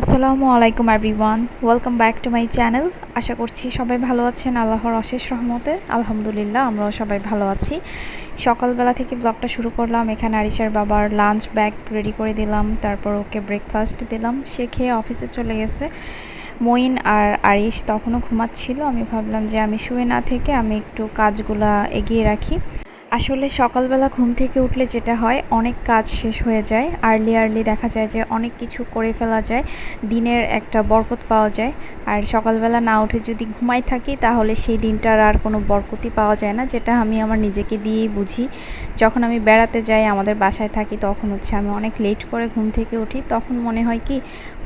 আসসালামু আলাইকুম everyone welcome back to my channel আশা করছি সবাই ভালো আছেন, আল্লাহর অশেষ রহমতে। আলহামদুলিল্লাহ, আমরাও সবাই ভালো আছি। সকালবেলা থেকে ব্লগটা শুরু করলাম, এখানে আরিশার বাবার লাঞ্চ ব্যাগ রেডি করে দিলাম, তারপর ওকে ব্রেকফাস্ট দিলাম। সে খেয়ে অফিসে চলে গেছে। মইন আর আরিশ তখনও ঘুমাচ্ছিল। আমি ভাবলাম যে আমি শুয়ে না থেকে আমি একটু কাজগুলা এগিয়ে রাখি। আসলে সকালবেলা ঘুম থেকে উঠলে যেটা হয়, অনেক কাজ শেষ হয়ে যায়। আর্লি আর্লি দেখা যায় যে অনেক কিছু করে ফেলা যায়। দিনের একটা বরকত পাওয়া যায়। আর সকালবেলা না উঠে যদি ঘুমাই থাকি, তাহলে সেই দিনটার আর কোনো বরকতই পাওয়া যায় না, যেটা আমি আমার নিজেকে দিয়েই বুঝি। যখন আমি বেড়াতে যাই, আমাদের বাসায় থাকি, তখন হচ্ছে আমি অনেক লেট করে ঘুম থেকে উঠি। তখন মনে হয় কি,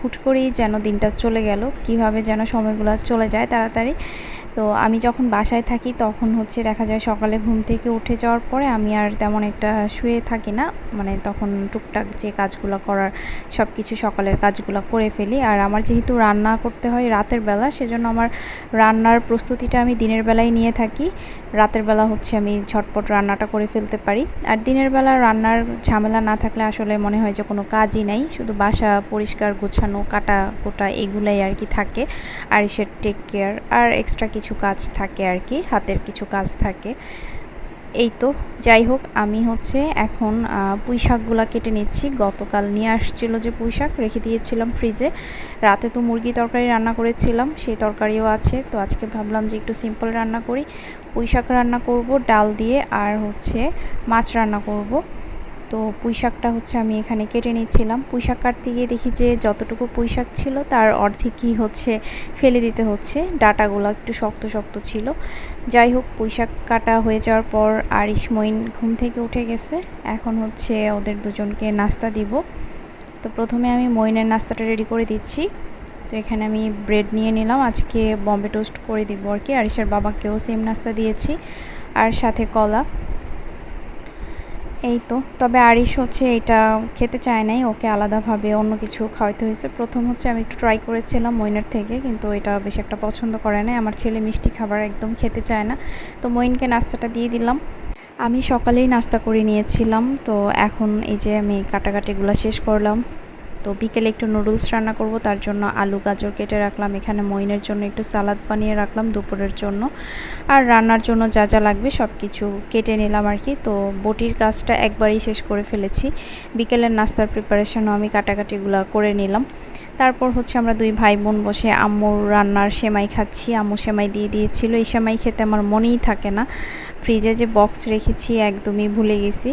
হুট করেই যেন দিনটা চলে গেল। কীভাবে যেন সময়গুলো চলে যায় তাড়াতাড়ি। তো আমি যখন বাসায় থাকি তখন হচ্ছে দেখা যায় সকালে ঘুম থেকে উঠে যাওয়ার পরে আমি আর তেমন একটা শুয়ে থাকি না। মানে তখন টুকটাক যে কাজগুলো করার সব কিছু সকালের কাজগুলো করে ফেলি। আর আমার যেহেতু রান্না করতে হয় রাতের বেলা, সেজন্য আমার রান্নার প্রস্তুতিটা আমি দিনের বেলায় নিয়ে থাকি। রাতের বেলা হচ্ছে আমি ঝটপট রান্নাটা করে ফেলতে পারি। আর দিনের বেলা রান্নার ঝামেলা না থাকলে আসলে মনে হয় যে কোনো কাজই নাই। শুধু বাসা পরিষ্কার গোছানো কাটা কোটা এগুলাই আর কি থাকে। আর সে টেক কেয়ার আর এক্সট্রা কিছু কাজ থাকে আর কি, হাতের কিছু কাজ থাকে। এই তো, যাই হোক, আমি হচ্ছে এখন পুঁই শাকগুলো কেটে নিচ্ছি। গতকাল নিয়ে আসছিল যে পুঁই শাক রেখে দিয়েছিলাম ফ্রিজে রাতে তো মুরগি তরকারি রান্না করেছিলাম, সেই তরকারিও আছে। তো আজকে ভাবলাম যে একটু সিম্পল রান্না করি। পুঁই শাক রান্না করব, ডাল দিয়ে আর হচ্ছে মাছ রান্না করব। তো পুঁইশাকটা হচ্ছে আমি এখানে কেটে নিচ্ছিলাম। পুঁই শাক কাটতে গিয়ে দেখি যে যতটুকু পুঁইশাক ছিল তার অর্ধেকই হচ্ছে ফেলে দিতে হচ্ছে। ডাটাগুলো একটু শক্ত শক্ত ছিল। যাই হোক, পুঁইশাক কাটা হয়ে যাওয়ার পর আরিশ মইন ঘুম থেকে উঠে গেছে। এখন হচ্ছে ওদের দুজনকে নাস্তা দিব। তো প্রথমে আমি মইনের নাস্তাটা রেডি করে দিচ্ছি। তো এখানে আমি ব্রেড নিয়ে নিলাম। আজকে বম্বে টোস্ট করে দিব আর কি। আরিশার বাবাকেও সেম নাস্তা দিয়েছি। আর সাথে কলা। এই তো। তবে আরিশ হচ্ছে এটা খেতে চায় নাই, ওকে আলাদাভাবে অন্য কিছু খাওয়াইতে হয়েছে। প্রথম হচ্ছে আমি একটু ট্রাই করেছিলাম মইনের থেকে, কিন্তু এটা বেশি একটা পছন্দ করে নাই। আমার ছেলে মিষ্টি খাবার একদম খেতে চায় না। তো মইনকে নাস্তাটা দিয়ে দিলাম। আমি সকালেই নাস্তা করে নিয়েছিলাম। তো এখন এই যে আমি কাটাকাটিগুলো শেষ করলাম। তো বিকেলে একটু নুডলস রান্না করব, তার জন্য আলু, গাজর কেটে রাখলাম। এখানে মইনের জন্য একটু সালাদ বানিয়ে রাখলাম দুপুরের জন্য। আর রান্নার জন্য যা যা লাগবে সব কিছু কেটে নিলাম আর কি। তো বটির কাজটা একবারই শেষ করে ফেলেছি। বিকেলের নাস্তার প্রিপারেশনও আমি কাটাকাটিগুলো করে নিলাম। তারপর হচ্ছে আমরা দুই ভাই বোন বসে আম্মুর রান্নার সেমাই খাচ্ছি। আম্মু সেমাই দিয়ে দিয়েছিল। এই সেমাই খেতে আমার মনেই থাকে না। ফ্রিজে যে বক্স রেখেছি, একদমই ভুলে গেছি।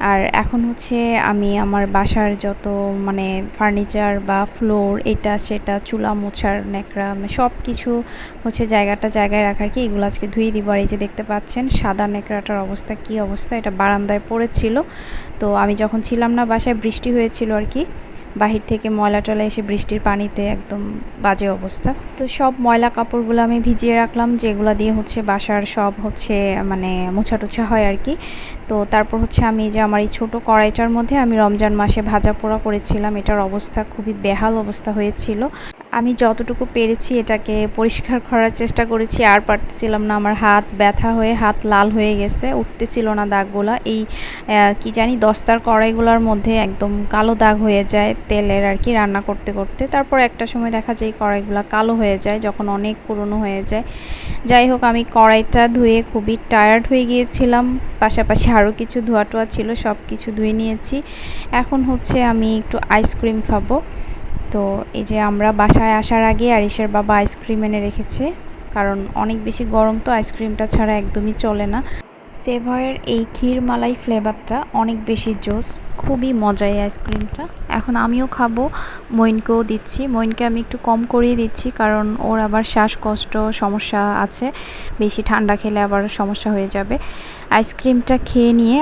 আর এখন হচ্ছে আমি আমার বাসার যত মানে ফার্নিচার বা ফ্লোর এটা, সেটা, চুলা, মোছার, ন্যাকড়া মানে সব কিছু হচ্ছে জায়গাটা জায়গায় রাখার কি। এগুলো আজকে ধুয়ে দিব আর এই যে দেখতে পাচ্ছেন, সাদা ন্যাকড়াটার অবস্থা, কি অবস্থা? এটা বারান্দায় পড়েছিল। তো আমি যখন ছিলাম না বাসায়, বৃষ্টি হয়েছিল আর কি। বাহির থেকে ময়লা টলা এসে বৃষ্টির পানিতে একদম বাজে অবস্থা। তো সব ময়লা কাপড়গুলো আমি ভিজিয়ে রাখলাম, যেগুলো দিয়ে হচ্ছে বাসার সব হচ্ছে মানে মোছা টোছা হয় আর কি। তো তারপর হচ্ছে আমি যে আমার এই ছোটো কড়াইটার মধ্যে আমি রমজান মাসে ভাজা পোড়া করেছিলাম, এটার অবস্থা খুবই বেহাল অবস্থা হয়েছিল। আমি যতটুকু পেরেছি এটাকে পরিষ্কার করার চেষ্টা করেছি, আর পারতেছিলাম না। আমার হাত ব্যথা হয়ে, হাত লাল হয়ে গেছে, উঠতেছিল না দাগগুলা। এই কি জানি, দস্তার কড়াইগুলোর মধ্যে একদম কালো দাগ হয়ে যায় তেলের আর কি রান্না করতে করতে। তারপর একটা সময় দেখা যায় কড়াইগুলো কালো হয়ে যায়, যখন অনেক পুরনো হয়ে যায়। যাই হোক, আমি কড়াইটা ধুয়ে খুবই টায়ার্ড হয়ে গিয়েছিলাম। পাশাপাশি আরও কিছু ধোয়া টোয়া ছিল সব কিছু ধুয়ে নিয়েছি। এখন হচ্ছে আমি একটু আইসক্রিম খাব। তো এই যে আমরা বাসায় আসার আগে আরিসের বাবা আইসক্রিম এনে রেখেছে, কারণ অনেক বেশি গরম তো আইসক্রিমটা ছাড়া একদমই চলে না। সেভয়ের এই ক্ষীর মালাই ফ্লেভারটা অনেক বেশি জোস, খুবই মজা এই আইসক্রিমটা। এখন আমিও খাব, মইনকেও দিচ্ছি। মইনকে আমি একটু কম করিয়ে দিচ্ছি, কারণ ওর আবার শ্বাসকষ্ট সমস্যা আছে। বেশি ঠান্ডা খেলে আবার সমস্যা হয়ে যাবে। আইসক্রিমটা খেয়ে নিয়ে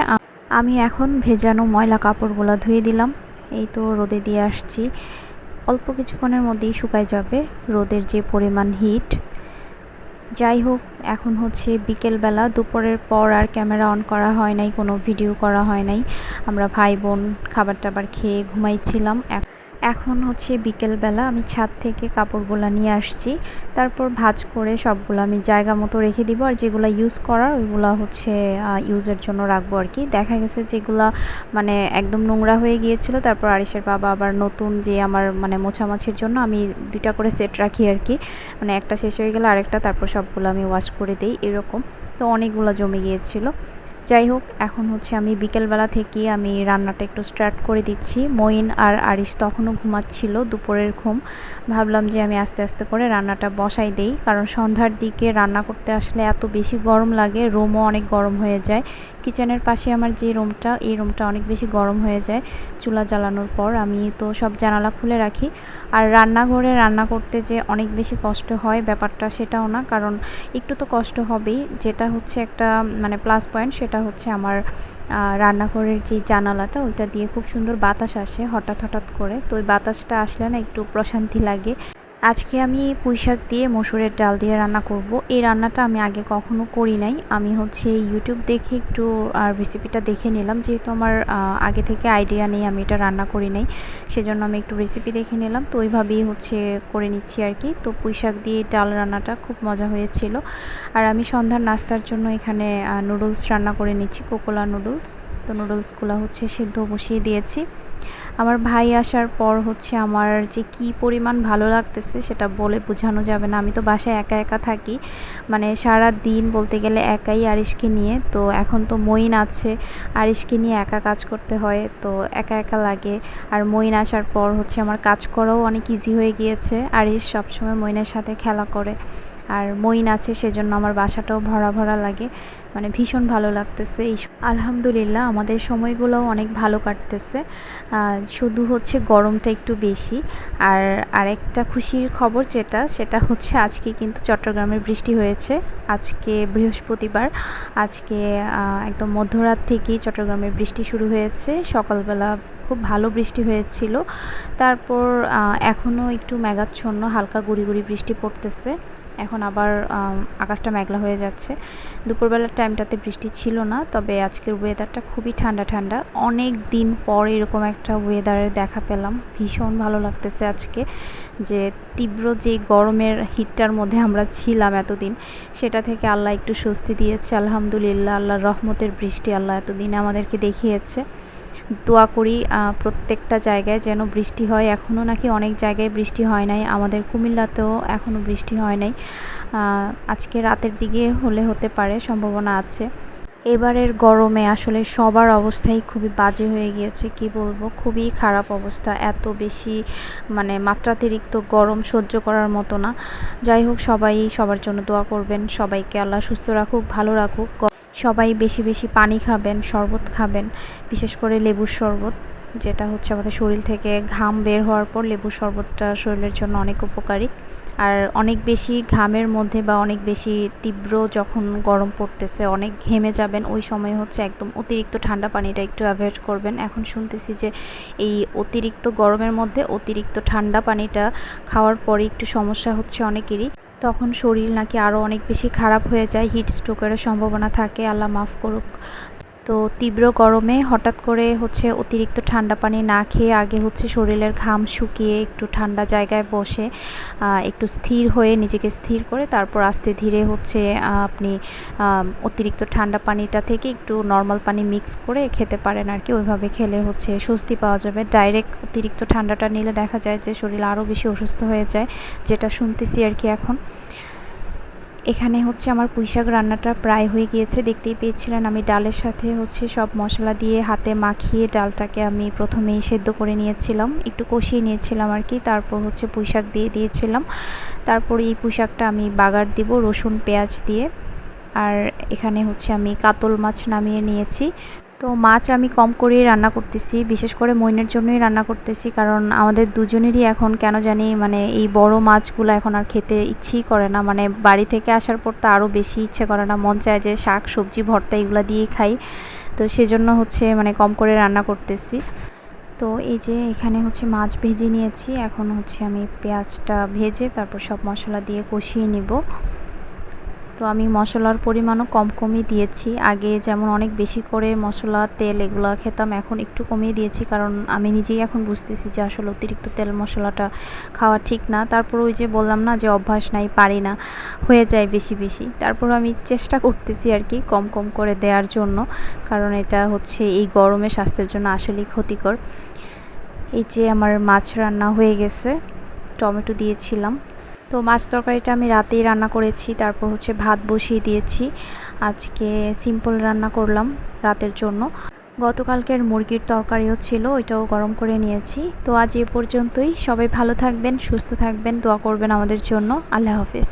আমি এখন ভেজানো ময়লা কাপড়গুলো ধুয়ে দিলাম। এই তো রোদে দিয়ে আসছি। অল্প কিছুক্ষণের মধ্যেই শুকায় যাবে রোদের যে পরিমাণ হিট যাই হোক, এখন হচ্ছে বিকেলবেলা, দুপুরের পর আর ক্যামেরা অন করা হয় নাই, কোনো ভিডিও করা হয় নাই। আমরা ভাই বোন খাবার টাবার খেয়ে ঘুমাইছিলাম। এখন হচ্ছে বিকেলবেলা আমি ছাদ থেকে কাপড়গুলো নিয়ে আসছি। তারপর ভাজ করে সবগুলো আমি জায়গা মতো রেখে দিব আর যেগুলো ইউজ করার ওইগুলো হচ্ছে ইউজের জন্য রাখব আর কি। দেখা গেছে যেগুলো মানে একদম নোংরা হয়ে গিয়েছিল, তারপর আরিসের বাবা আবার নতুন যে আমার মানে মোছামাছির জন্য আমি দুইটা করে সেট রাখি আর কি। মানে একটা শেষ হয়ে গেলে আরেকটা, তারপর সবগুলো আমি ওয়াশ করে দিই, এরকম। তো অনেকগুলো জমে গিয়েছিল। যাই হোক এখন হচ্ছে আমি বিকেলবেলা থেকে আমি রান্নাটা একটু স্টার্ট করে দিচ্ছি। মইন আর আরিশ তখনও ঘুমাচ্ছিল, দুপুরের ঘুম। ভাবলাম যে আমি আস্তে আস্তে করে রান্নাটা বসাই দেই, কারণ সন্ধ্যার দিকে রান্না করতে আসলে এত বেশি গরম লাগে, রুমও অনেক গরম হয়ে যায়। কিচেনের পাশে আমার যে রুমটা, এই রুমটা অনেক বেশি গরম হয়ে যায়। চুলা জ্বালানোর পর আমি তো সব জানালা খুলে রাখি। আর রান্নাঘরে রান্না করতে যে অনেক বেশি কষ্ট হয় ব্যাপারটা সেটাও না, কারণ একটু তো কষ্ট হবেই। যেটা হচ্ছে একটা মানে প্লাস পয়েন্ট সেটা হচ্ছে আমার রান্নাঘরের যে জানালাটা, ওইটা দিয়ে খুব সুন্দর বাতাস আসে হঠাৎ হঠাৎ করে। তো ওই বাতাসটা আসলে না একটু প্রশান্তি লাগে। আজকে আমি পুঁই শাক দিয়ে মসুরের ডাল দিয়ে রান্না করব। এই রান্নাটা আমি আগে কখনো করি নাই। আমি হচ্ছে ইউটিউব দেখে একটু, আর রেসিপিটা দেখে নিলাম। যেহেতু আমার আগে থেকে আইডিয়া নেই, আমি এটা রান্না করি নাই। সেজন্য আমি একটু রেসিপি দেখে নিলাম। তো ওইভাবেই হচ্ছে করে নিচ্ছি আর কি তো পুঁই শাক দিয়ে ডাল রান্নাটা খুব মজা হয়েছিল। আর আমি সন্ধ্যার নাস্তার জন্য এখানে নুডলস রান্না করে নিচ্ছি, কোকোলা নুডলস তো নুডলসগুলো হচ্ছে সেদ্ধ বসিয়ে দিয়েছি। আমার ভাই আসার পর হচ্ছে আমার যে কি পরিমাণ ভালো লাগতেছে সেটা বলে বোঝানো যাবে না। আমি তো বাসায় একা একা থাকি। মানে সারা দিন বলতে গেলে একাই আরিশকে নিয়ে। তো এখন তো মইন আছে। আরিশকে নিয়ে একা কাজ করতে হয়। তো একা একা লাগে। আর মইন আসার পর হচ্ছে আমার কাজ করাও অনেক ইজি হয়ে গিয়েছে। আরিশ সবসময় মইনের সাথে খেলা করে। আর মইন আছে, সেজন্য আমার বাসাটাও ভরা ভরা লাগে। মানে ভীষণ ভালো লাগতেছে এই আলহামদুলিল্লাহ আমাদের সময়গুলোও অনেক ভালো কাটতেছে। শুধু হচ্ছে গরমটা একটু বেশি। আর আরেকটা খুশির খবর যেটা, সেটা হচ্ছে আজকে কিন্তু চট্টগ্রামে বৃষ্টি হয়েছে। আজকে বৃহস্পতিবার, আজকে একদম মধ্যরাত থেকেই চট্টগ্রামে বৃষ্টি শুরু হয়েছে। সকালবেলা খুব ভালো বৃষ্টি হয়েছিল। তারপর এখনও একটু মেঘাচ্ছন্ন, হালকা গুড়ি গুড়ি বৃষ্টি পড়তেছে। এখন আবার আকাশটা মেঘলা হয়ে যাচ্ছে। দুপুরবেলার টাইমটাতে বৃষ্টি ছিল না, তবে আজকের ওয়েদারটা খুবই ঠান্ডা ঠান্ডা। অনেক দিন পর এরকম একটা ওয়েদারের দেখা পেলাম। ভীষণ ভালো লাগতেছে আজকে, যে তীব্র যে গরমের হিটটার মধ্যে আমরা ছিলাম এতদিন, সেটা থেকে আল্লাহ একটু স্বস্তি দিয়েছে। আলহামদুলিল্লাহ, আল্লাহর রহমতের বৃষ্টি আল্লাহ এতদিন আমাদেরকে দেখিয়েছে। দোয়া করি প্রত্যেকটা জায়গায় যেন বৃষ্টি হয়। এখনও নাকি অনেক জায়গায় বৃষ্টি হয় নাই। আমাদের কুমিল্লাতেও এখনও বৃষ্টি হয় নাই। আজকে রাতের দিকে হলে হতে পারে, সম্ভাবনা আছে। এবারের গরমে আসলে সবার অবস্থাই খুবই বাজে হয়ে গিয়েছে, কি বলব? খুবই খারাপ অবস্থা। এত বেশি মানে মাত্রাতিরিক্ত গরম সহ্য করার মতো না। যাই হোক, সবাই সবার জন্য দোয়া করবেন। সবাইকে আল্লাহ সুস্থ রাখুক, ভালো রাখুক। সবাই বেশি বেশি পানি খাবেন, শরবত খাবেন, বিশেষ করে লেবুর শরবত, যেটা হচ্ছে আমাদের শরীর থেকে ঘাম বের হওয়ার পর লেবুর শরবতটা শরীরের জন্য অনেক উপকারী। আর অনেক বেশি ঘামের মধ্যে বা অনেক বেশি তীব্র যখন গরম পড়তেছে, অনেক ঘেমে যাবেন, ওই সময় হচ্ছে একদম অতিরিক্ত ঠান্ডা পানিটা একটু অ্যাভয়েড করবেন। এখন শুনতেছি যে এই অতিরিক্ত গরমের মধ্যে অতিরিক্ত ঠান্ডা পানিটা খাওয়ার পরে একটু সমস্যা হচ্ছে অনেকেরই। তখন শরীর নাকি আরও অনেক বেশি খারাপ হয়ে যায় হিট স্ট্রোকেরও সম্ভাবনা থাকে, আল্লাহ মাফ করুক। তো তীব্র গরমে হঠাৎ করে হচ্ছে অতিরিক্ত ঠান্ডা পানি না খেয়ে আগে হচ্ছে শরীরের ঘাম শুকিয়ে একটু ঠান্ডা জায়গায় বসে একটু স্থির হয়ে নিজেকে স্থির করে তারপর আস্তে ধীরে হচ্ছে আপনি অতিরিক্ত ঠান্ডা পানিটা থেকে একটু নর্মাল পানি মিক্স করে খেতে পারেন আর কি। ওইভাবে খেলে হচ্ছে স্বস্তি পাওয়া যাবে। ডাইরেক্ট অতিরিক্ত ঠান্ডাটা নিলে দেখা যায় যে শরীর আরও বেশি অসুস্থ হয়ে যায়, যেটা শুনতেছি আর কি এখন। এখানে হচ্ছে আমার পুঁইশাক রান্নাটা প্রায় হয়ে গিয়েছে, দেখতেই পেয়েছিলেন আমি ডালের সাথে হচ্ছে সব মশলা দিয়ে হাতে মাখিয়ে ডালটাকে আমি প্রথমেই সেদ্ধ করে নিয়েছিলাম, একটু কষিয়ে নিয়েছিলাম আর কি, তারপর হচ্ছে পুঁইশাক দিয়ে দিয়েছিলাম। তারপর এই পুঁইশাকটা আমি বাগার দিব রসুন, পেঁয়াজ দিয়ে। আর এখানে হচ্ছে আমি কাতল মাছ নামিয়ে নিয়েছি। তো মাছ আমি কম করেই রান্না করতেছি, বিশেষ করে মইনের জন্যই রান্না করতেছি, কারণ আমাদের দুজনেরই এখন কেন জানি মানে এই বড় মাছগুলো এখন আর খেতে ইচ্ছেই করে না। মানে বাড়ি থেকে আসার পর তো আরও বেশি ইচ্ছে করে না, মন চায় যে শাক, সবজি, ভর্তা এগুলো দিয়েই খাই। তো সেজন্য হচ্ছে মানে কম করে রান্না করতেছি। তো এই যে এখানে হচ্ছে মাছ ভেজে নিয়েছি, এখন হচ্ছে আমি পেঁয়াজটা ভেজে তারপর সব মশলা দিয়ে কষিয়ে নিব। তো আমি মশলার পরিমাণও কম কমই দিয়েছি। আগে যেমন অনেক বেশি করে মশলা, তেল এগুলো খেতাম, এখন একটু কমিয়ে দিয়েছি কারণ আমি নিজেই এখন বুঝতেছি যে আসলে অতিরিক্ত তেল মশলাটা খাওয়া ঠিক না। তারপর ওই যে বললাম না যে অভ্যাস নাই, পারি না, হয়ে যায় বেশি বেশি। তারপর আমি চেষ্টা করতেছি আর কি কম কম করে দেওয়ার জন্য, কারণ এটা হচ্ছে এই গরমে স্বাস্থ্যের জন্য আসলেই ক্ষতিকর। এই যে আমার মাছ রান্না হয়ে গেছে, টমেটো দিয়েছিলাম। তো মাছ তরকারিটা আমি রাতেই রান্না করেছি, তারপর হচ্ছে ভাত বসিয়ে দিয়েছি। আজকে সিম্পল রান্না করলাম রাতের জন্য। গতকালকের মুরগির তরকারিও ছিল, ওইটাও গরম করে নিয়েছি। তো আজ এ পর্যন্তই। সবাই ভালো থাকবেন, সুস্থ থাকবেন, দোয়া করবেন আমাদের জন্য। আল্লাহ হাফিজ।